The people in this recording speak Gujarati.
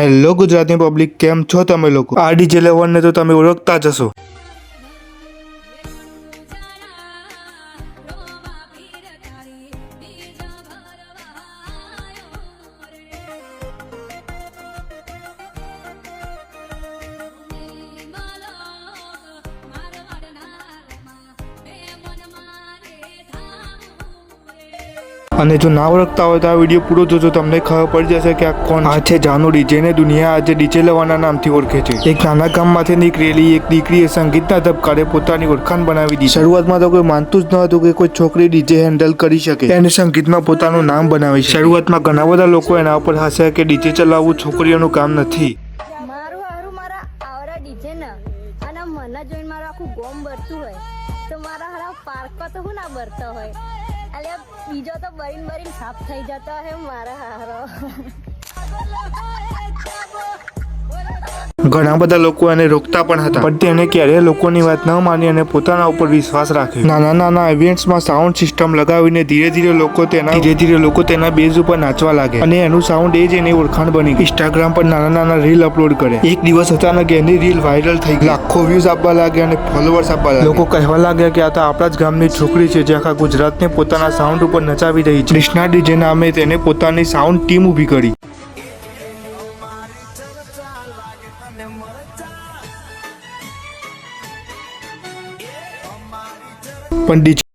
હેલો ગુજરાતની પબ્લિક કેમ છો તમે લોકો? આ જે લેવનને તો તમે ઓળખતા જ હશો. અને જો ના ઓળખતા હોય તો આ વીડિયો પૂરો જોજો તમને ખબર પડી જશે કે આ કોણ આ છે જાનુડી જેને દુનિયા આજે ડીજે લેવાના નામથી ઓળખે છે. એક નાના ગામમાંથી નીકળેલી એક દીકરીએ સંગીતના ધબકારે પોતાની ઓળખાણ બનાવી દીધી. શરૂઆતમાં તો કોઈ માનતું જ ન હતું કે કોઈ છોકરી ડીજે હેન્ડલ કરી શકે. એને સંગીતમાં પોતાનું નામ બનાવી શરૂઆતમાં ઘણા બધા લોકો એના ઉપર હસ્યા કે ડીજે ચલાવવું છોકરીઓનું કામ નથી. મારું હારું મારા આવરા ડીજે ને અને મને જોઈને મારું આખું ગોમ ભરતું હોય. તો મારા હારા પાર્કમાં તો હું ના ભરતો હોય? એટલે બીજો તો બરીન બરીન સાફ થઈ જતો હે મારા હારો. ઘણા બધા લોકો એને રોકતા પણ હતા. પણ તેને ક્યારેય લોકોની વાત ન માની અને પોતાના ઉપર વિશ્વાસ રાખ્યો. નાના નાના ઇવેન્ટ્સમાં સાઉન્ડ સિસ્ટમ લગાવીને ધીરે ધીરે લોકો તેના ધીરે ધીરે લોકો તેના બેઝ ઉપર નાચવા લાગે અને એનું સાઉન્ડ એ જ એની ઓળખાણ બની ઇન્સ્ટાગ્રામ પર નાના નાના રીલ અપલોડ કરે. એક દિવસ અચાનક એની રીલ વાયરલ થઈ ગઈ. લાખો વ્યૂઝ આપવા લાગ્યા અને ફોલોઅર્સ આપવા લાગ્યા. લોકો કહેવા લાગ્યા કે આ તો આપણા જ ગામની છોકરી છે જે આખા ગુજરાતને પોતાના સાઉન્ડ ઉપર નચાવી રહી છે. કૃષ્ણા ડીજે નામે તેને પોતાની સાઉન્ડ ટીમ ઊભી કરી. પણ ડીજે